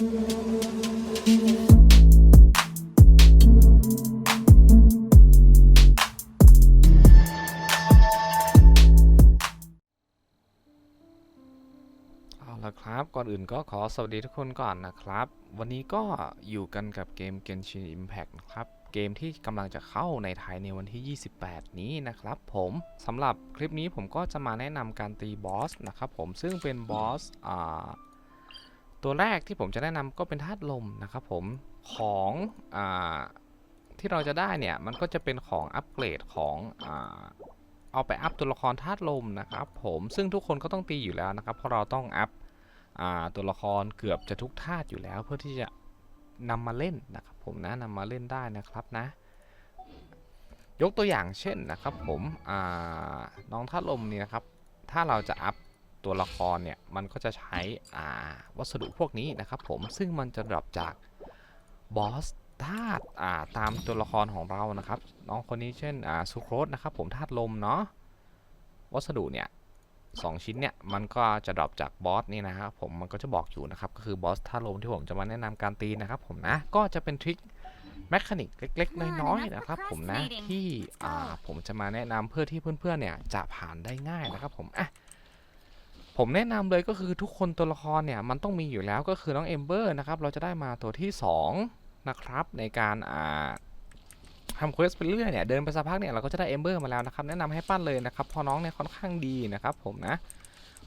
เอาละครับก่อนอื่นก็ขอสวัสดีทุกคนก่อนนะครับ วันนี้ก็อยู่กันกับเกม Genshin Impact นะครับ เกมที่กำลังจะเข้าในไทยในวันที่ 28 นี้นะครับผมสำหรับคลิปนี้ผมก็จะมาแนะนำการตีบอสนะครับผมซึ่งเป็นบอสอ่า ตัวแรกที่ผมจะแนะนำก็เป็นธาตุลมนะครับผมของอที่เราจะได้เนี่ย มันก็จะเป็นของอัปเกรดของอเอาไปอัพตัวละครธาตุลมนะครับผมซึ่งทุกคนก็ต้องตีอยู่แล้วนะครับ เพราะเราต้องอัพตัวละครเกือบจะทุกธาตุอยู่แล้ว เพื่อที่จะนำมาเล่นนะครับผมนะนำมาเล่นได้นะครับนะ ยกตัวอย่างเช่นนะครับผมน้องธาตุลมนี่นะครับถ้าเราจะอัพ ตัวละครเนี่ยมันก็จะใช้วัสดุพวกนี้นะครับผมซึ่งมันจะดรอปจากบอสธาตุตามตัวละครของเรานะครับน้องคนนี้เช่นซูโครสนะครับผมธาตุลมเนาะวัสดุเนี่ยสองชิ้นเนี่ยมันก็จะดรอปจากบอสนี่นะครับผมมันก็จะบอกอยู่นะครับก็คือบอสธาตุลมที่ผมจะมาแนะนำการตีนะครับผมนะก็จะเป็นทริคแมคานิกเล็กๆ น้อยๆนะครับผมนะที่ผมจะมาแนะนำเพื่อที่เพื่อนๆเนี่ยจะผ่านได้ง่ายนะครับผมอะ ผมแนะนำเลยก็คือทุกคนตัวละครเนี่ยมันต้องมีอยู่แล้วก็คือน้องเอมเบอร์นะครับ เราจะได้มาตัวที่สองนะครับ ในการอ่าทำเควสไปเรื่อยเนี่ยเดินไปสักพักเนี่ยเราก็จะได้เอมเบอร์มาแล้วนะครับ แนะนำให้ปั้นเลยนะครับพอน้องเนี่ยค่อนข้างดีนะครับ ผมนะ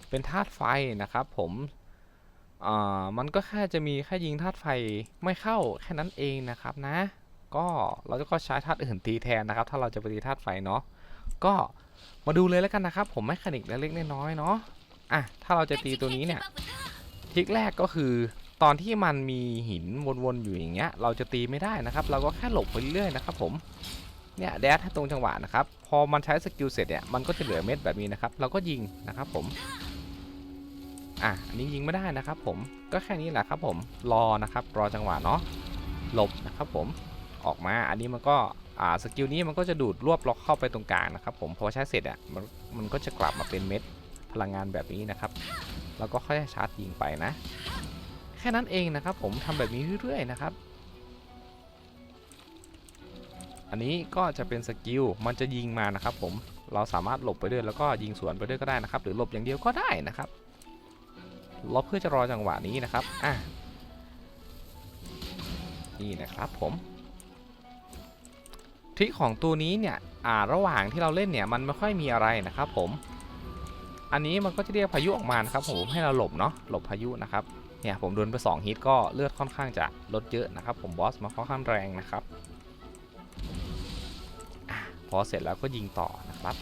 เป็นธาตุไฟนะครับผมอ่ามันก็แค่จะมีแค่ยิงธาตุไฟไม่เข้าแค่นั้นเองนะครับนะ ก็เราจะก็ใช้ธาตุอื่นตีแทนนะครับ ถ้าเราจะไปตีธาตุไฟเนาะก็มาดูเลยแล้วกันนะครับ ผมไม่คณิกเล็กๆน้อยๆเนาะ อะถ้าเราจะตีตัวนี้เนี่ยทริกแรกก็คือตอนที่มันมีหินวนๆอยู่อย่างเงี้ย เราจะตีไม่ได้นะครับ เราก็แค่หลบไปเรื่อยๆนะครับผมเนี่ยแดดให้ตรงจังหวะนะครับพอมันใช้สกิลเสร็จเนี่ยมันก็จะเหลือเม็ดแบบนี้นะครับ เราก็ยิงนะครับผมอะอันนี้ยิงไม่ได้นะครับ ผมก็แค่นี้แหละครับผมรอนะครับรอจังหวะเนาะหลบนะครับผมออกมาอันนี้มันก็อ่าสกิลนี้มันก็จะดูดรวบล็อกเข้าไปตรงกลางนะครับผมพอใช้เสร็จอะมันมันก็จะกลับมาเป็นเม็ด พลังงานแบบนี้นะครับ แล้วก็ค่อยชาร์จยิงไปนะ แค่นั้นเองนะครับ ผมทำแบบนี้เรื่อยๆนะครับ อันนี้ก็จะเป็นสกิลมันจะยิงมานะครับ ผมเราสามารถหลบไปด้วยแล้วก็ยิงสวนไปด้วยก็ได้นะครับ หรือหลบอย่างเดียวก็ได้นะครับเราเพื่อจะรอจังหวะนี้นะครับอะนี่นะครับผมทริคของตัวนี้เนี่ย อ่า ระหว่างที่เราเล่นเนี่ย มันไม่ค่อยมีอะไรนะครับผม อันนี้มันก็จะเรียกพายุออกมานะครับผมให้เราหลบเนาะหลบพายุนะครับเนี่ยผมโดนไป2ฮิตก็เลือดค่อนข้างจะลดเยอะนะครับ ผมบอสมาค่อนข้างแรงนะครับอพอเสร็จแล้วก็ยิงต่อนะครับ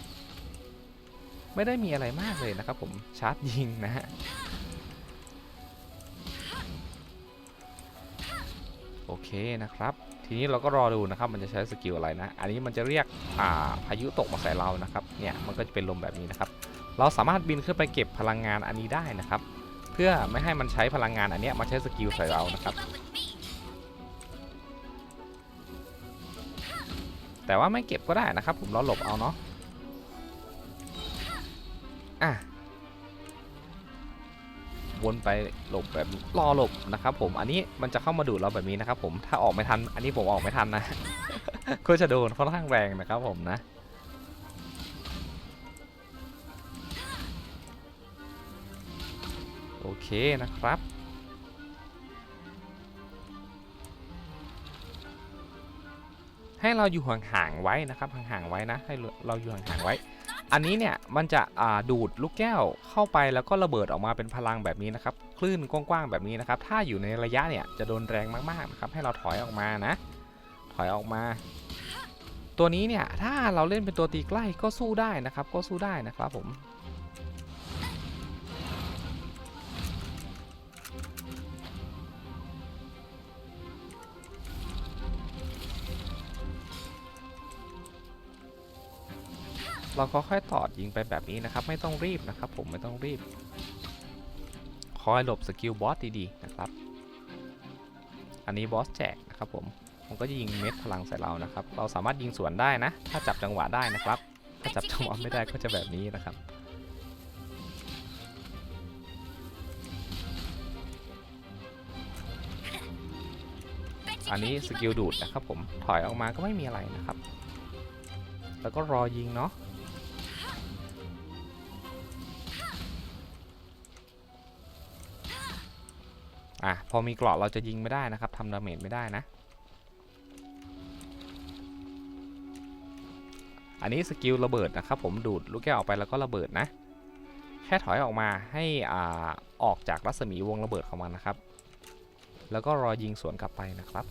ไม่ได้มีอะไรมากเลยนะครับ ผมชาร์จยิงนะฮะโอเคนะครับ ทีนี้เราก็รอดูนะครับ มันจะใช้สกิลอะไรนะ อันนี้มันจะเรียกอ่าพายุตกมาใส่เรานะครับ เนี่ยมันก็จะเป็นลมแบบนี้นะครับ เราสามารถบินขึ้นไปเก็บพลังงานอันนี้ได้นะครับ เพื่อไม่ให้มันใช้พลังงานอันนี้มาใช้สกิลใส่เรานะครับ แต่ว่าไม่เก็บก็ได้นะครับ ผมเราหลบเอาเนาะอะวนไปหลบแบบรอหลบนะครับผมอันนี้มันจะเข้ามาดูดเราแบบนี้นะครับผมถ้าออกไม่ทัน อันนี้ผมออกไม่ทันนะก็จะโดนค่อนข้างแรงนะครับผมนะ เคนะครับ ให้เราอยู่ห่างๆไว้นะครับห่างๆไว้นะให้เราอยู่ห่างๆไว้ อันนี้เนี่ยมันจะดูดลูกแก้วเข้าไปแล้วก็ระเบิดออกมาเป็นพลังแบบนี้นะครับคลื่นกว้างๆแบบนี้นะครับ ถ้าอยู่ในระยะเนี่ยจะโดนแรงมากๆนะครับให้เราถอยออกมานะ ถอยออกมาตัวนี้เนี่ยถ้าเราเล่นเป็นตัวตีใกล้ก็สู้ได้นะครับ ก็สู้ได้นะครับผม เราก็ค่อยตอดยิงไปแบบนี้นะครับ ไม่ต้องรีบนะครับ ผมไม่ต้องรีบ คอยหลบสกิลบอสดีๆนะครับ อันนี้บอสแจกนะครับผมมันก็จะยิงเม็ดพลังใส่เรานะครับ เราสามารถยิงสวนได้นะ ถ้าจับจังหวะได้นะครับ ถ้าจับจังหวะไม่ได้ก็จะแบบนี้นะครับอันนี้สกิลดูดนะครับผมถอยออกมาก็ไม่มีอะไรนะครับ แล้วก็รอยิงเนาะ พอมีเกราะเราจะยิงไม่ได้นะครับทำดาเมจไม่ได้นะ อันนี้สกิลระเบิดนะครับผมดูดลูกแก้วออกไปแล้วก็ระเบิดนะ แค่ถอยออกมาให้อ่าออกจากรัศมีวงระเบิดของมันนะครับ แล้วก็รอยิงสวนกลับไปนะครับ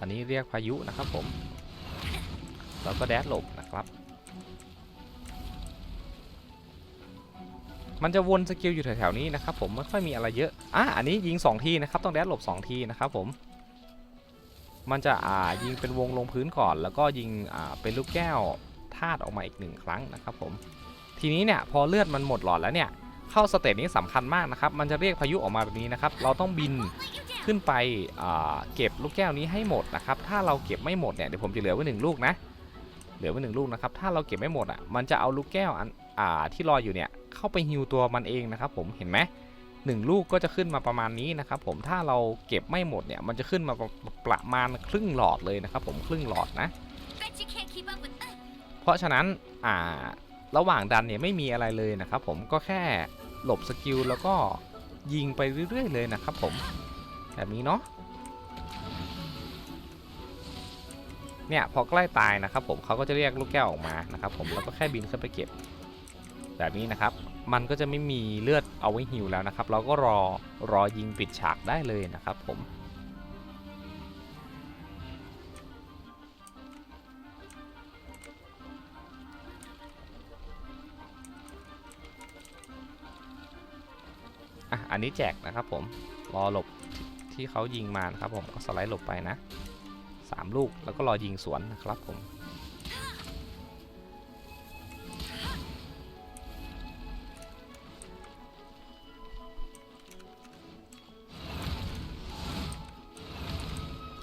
อันนี้เรียกพายุนะครับผม แล้วก็แดดหลบนะครับ มันจะวนสกิลอยู่แถวๆนี้นะครับผมไม่ค่อยมีอะไรเยอะอะอันนี้ยิง 2 ทีนะครับต้องแดดหลบ 2 ทีนะครับผมมันจะอ่ายิงเป็นวงลงพื้นก่อน แล้วก็ยิงอ่าเป็นลูกแก้วธาตุออกมาอีกหนึ่งครั้งนะครับผมทีนี้เนี่ยพอเลือดมันหมดหลอดแล้วเนี่ยเข้าสเตจนี้สำคัญมากนะครับมันจะเรียกพายุออกมาแบบนี้นะครับเราต้องบินขึ้นไปอ่าเก็บลูกแก้วนี้ให้หมดนะครับถ้าเราเก็บไม่หมดเนี่ยเดี๋ยวผมจะเหลือไว้หนึ่งลูกนะเหลือไว้หนึ่งลูกนะครับถ้าเราเก็บไม่หมดอะมันจะเอาลูกแก้วอัน อ่าที่ลอยอยู่เนี่ยเข้าไปฮิวตัวมันเองนะครับผมเห็นไหมหนึ่งลูกก็จะขึ้นมาประมาณนี้นะครับผมถ้าเราเก็บไม่หมดเนี่ยมันจะขึ้นมาประประมาณครึ่งหลอดเลยนะครับผมครึ่งหลอดนะ Bet you can't keep up with us. เพราะฉะนั้นอ่าระหว่างดันเนี่ยไม่มีอะไรเลยนะครับผมก็แค่หลบสกิลแล้วก็ยิงไปเรื่อยๆเลยนะครับผมแบบนี้เนาะเนี่ยพอใกล้ตายนะครับผมเขาก็จะเรียกลูกแก้วออกมานะครับผมแล้วก็แค่บินขึ้นไปเก็บ แบบนี้นะครับ มันก็จะไม่มีเลือดเอาไว้ฮิวแล้วนะครับ เราก็รอรอยิงปิดฉากได้เลยนะครับผมอะอันนี้แจกนะครับผม รอหลบที่เขายิงมานะครับผมก็สไลด์หลบไปนะสามลูกแล้วก็รอยิงสวนนะครับผม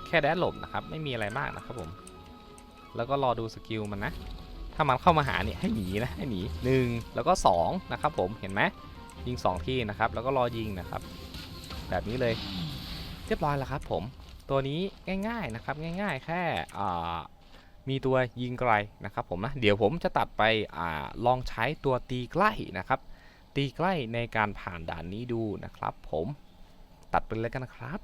แค่แดดหลบนะครับ ไม่มีอะไรมากนะครับผม แล้วก็รอดูสกิลมันนะ ถ้ามันเข้ามาหาเนี่ยให้หนีนะให้หนีหนึ่งแล้วก็สองนะครับผมเห็นไหมยิง 2 ที่นะครับ แล้วก็รอยิงนะครับ แบบนี้เลยเรียบร้อยแล้วครับ ผม ตัวนี้ง่ายๆนะครับ ง่าย ๆ แค่มีตัวยิงไกลนะครับผมนะเดี๋ยวผมจะตัดไปอลองใช้ตัวตีใกล้นะครับ ตีใกล้ในการผ่านด่านนี้ดูนะครับ ผมตัดไปเลยกันนะครับ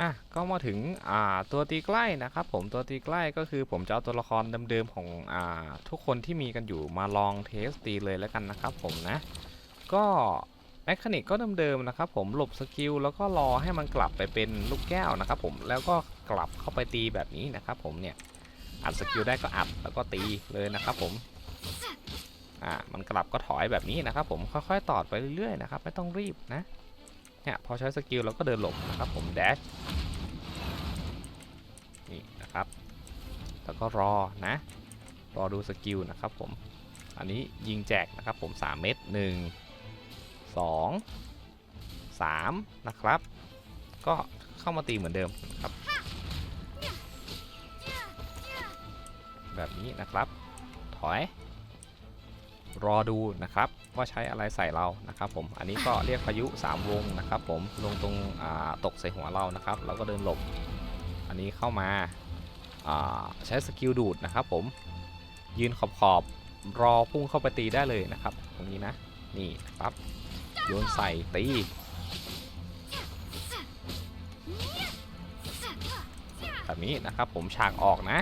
อะก็มาถึงอ่าตัวตีใกล้นะครับผมตัวตีใกล้ก็คือผมจะเอาตัวละครเดิมๆของอ่าทุกคนที่มีกันอยู่มาลองเทสตีเลยแล้วกันนะครับผมนะ ก็แมคานิกก็เดิมๆนะครับผมหลบสกิลแล้วก็รอให้มันกลับไปเป็นลูกแก้วนะครับผมแล้วก็กลับเข้าไปตีแบบนี้นะครับผมเนี่ยอัดสกิลได้ก็อัดแล้วก็ตีเลยนะครับผมอ่ามันกลับก็ถอยแบบนี้นะครับผมค่อยๆตอดไปเรื่อยๆนะครับไม่ต้องรีบนะ เนี่ยพอใช้สกิลเราก็เดินหลบนะครับผมแดชนี่นะครับ แล้วก็รอนะ รอดูสกิลนะครับผม อันนี้ยิงแจกนะครับผม 3 เม็ด1 2 3 นะครับ ก็เข้ามาตีเหมือนเดิมครับ แบบนี้นะครับ ถอย รอดูนะครับว่าใช้อะไรใส่เรานะครับผมอันนี้ก็เรียกพายุ 3 วงนะครับผมลงตรงตกใส่หัวเรานะครับแล้วก็เดินหลบ อันนี้เข้ามาาใช้สกิลดูดนะครับผมยืนขอบขอบรอพุ่งเข้าไปตีได้เลยนะครับ ตรงนี้นะนี่ครับโยนใส่ตีแบบนี้นะครับผมฉากออกนะ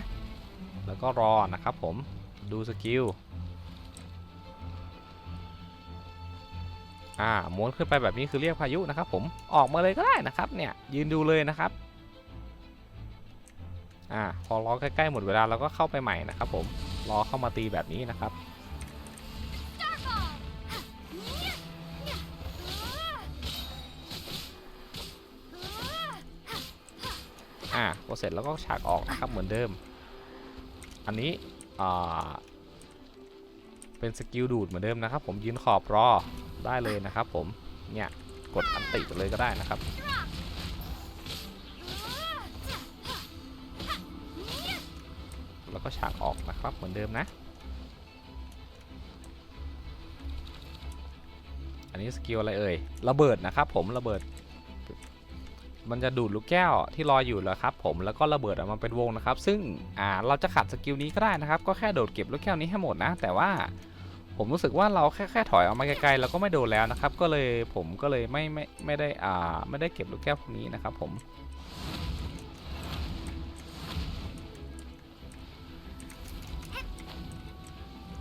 แล้วก็รอนะครับผมดูสกิล อ่าม้วนขึ้นไปแบบนี้คือเรียกพายุนะครับผมออกมาเลยก็ได้นะครับเนี่ยยืนดูเลยนะครับอ่าพอรอใกล้ๆหมดเวลาเราก็เข้าไปใหม่นะครับผมรอเข้ามาตีแบบนี้นะครับอ่าพอเสร็จแล้วก็ฉากออกนะครับเหมือนเดิม อันนี้อ่าเป็นสกิลดูดเหมือนเดิมนะครับผมยืนขอบรอ ได้เลยนะครับผม เนี่ย กดอันติไปเลยก็ได้นะครับ แล้วก็ฉากออกนะครับเหมือนเดิมนะ อันนี้สกิลอะไรเอ่ย ระเบิดนะครับผมระเบิด มันจะดูดลูกแก้วที่ลอยอยู่แล้วครับผมแล้วก็ระเบิดออกมาเป็นวงนะครับ ซึ่งอ่าเราจะขัดสกิลนี้ก็ได้นะครับ ก็แค่โดดเก็บลูกแก้วนี้ให้หมดนะ แต่ว่า ผมรู้สึกว่าเราแค่แค่ถอยออกมาไกลๆเราก็ไม่โดนแล้วนะครับ ก็เลยผมก็เลยไม่ไม่ไม่ได้อ่าไม่ได้เก็บลูกแก้วพวกนี้นะครับผม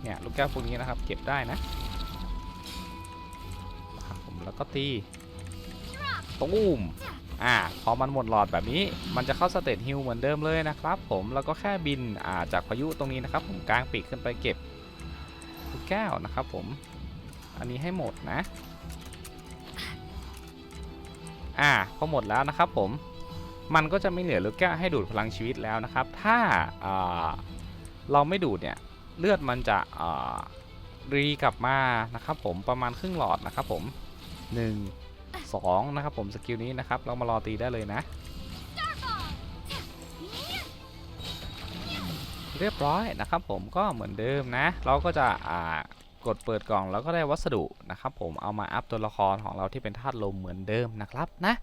เนี่ยลูกแก้วพวกนี้นะครับ เก็บได้นะผมแล้วก็ตีตูมอ่าพอมันหมดหลอดแบบนี้ มันจะเข้าสเตตฮิลเหมือนเดิมเลยนะครับ ผมแล้วก็แค่บินอ่าจากพายุตรงนี้นะครับ ผมกลางปีกขึ้นไปเก็บ ลูกแก้วนะครับผม อันนี้ให้หมดนะ อ่าพอหมดแล้วนะครับผม มันก็จะไม่เหลือลูกแก้วให้ดูดพลังชีวิตแล้วนะครับ ถ้าอ่าเราไม่ดูดเนี่ย เลือดมันจะรีกลับมานะครับผมประมาณครึ่งหลอดนะครับผม 1 2 นะครับผมสกิลนี้นะครับ เรามารอตีได้เลยนะ เรียบร้อยนะครับผมก็เหมือนเดิมนะ เราก็จะอ่ากดเปิดกล่องแล้วก็ได้วัสดุนะครับผมเอามาอัพตัวละครของเราที่เป็นธาตุลมเหมือนเดิมนะครับนะ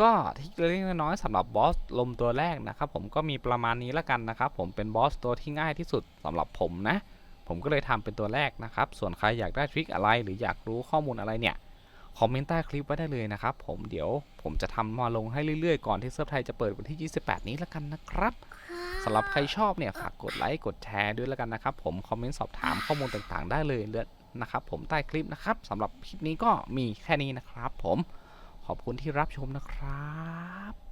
ก็ที่เล็กน้อยสำหรับบอสลมตัวแรกนะครับผมก็มีประมาณนี้ละกันนะครับผมเป็นบอสตัวที่ง่ายที่สุดสำหรับผมนะ ผมก็เลยทำเป็นตัวแรกนะครับส่วนใครอยากได้ทริคอะไรหรืออยากรู้ข้อมูลอะไรเนี่ยคอมเมนต์ใต้คลิปไว้ได้เลยนะครับผมเดี๋ยวผมจะทำมาลงให้เรื่อยๆ ก่อนที่เซิร์ฟไทยจะเปิดวันที่ 28 นี้ละกันนะครับ สำหรับใครชอบเนี่ยฝากกดไลค์กดแชร์ด้วยแล้วกันนะครับ ผมคอมเมนต์สอบถามข้อมูลต่างๆ ได้เลยเลยนะครับ ผมใต้คลิปนะครับสำหรับคลิปนี้ก็มีแค่นี้นะครับ ผมขอบคุณที่รับชมนะครับ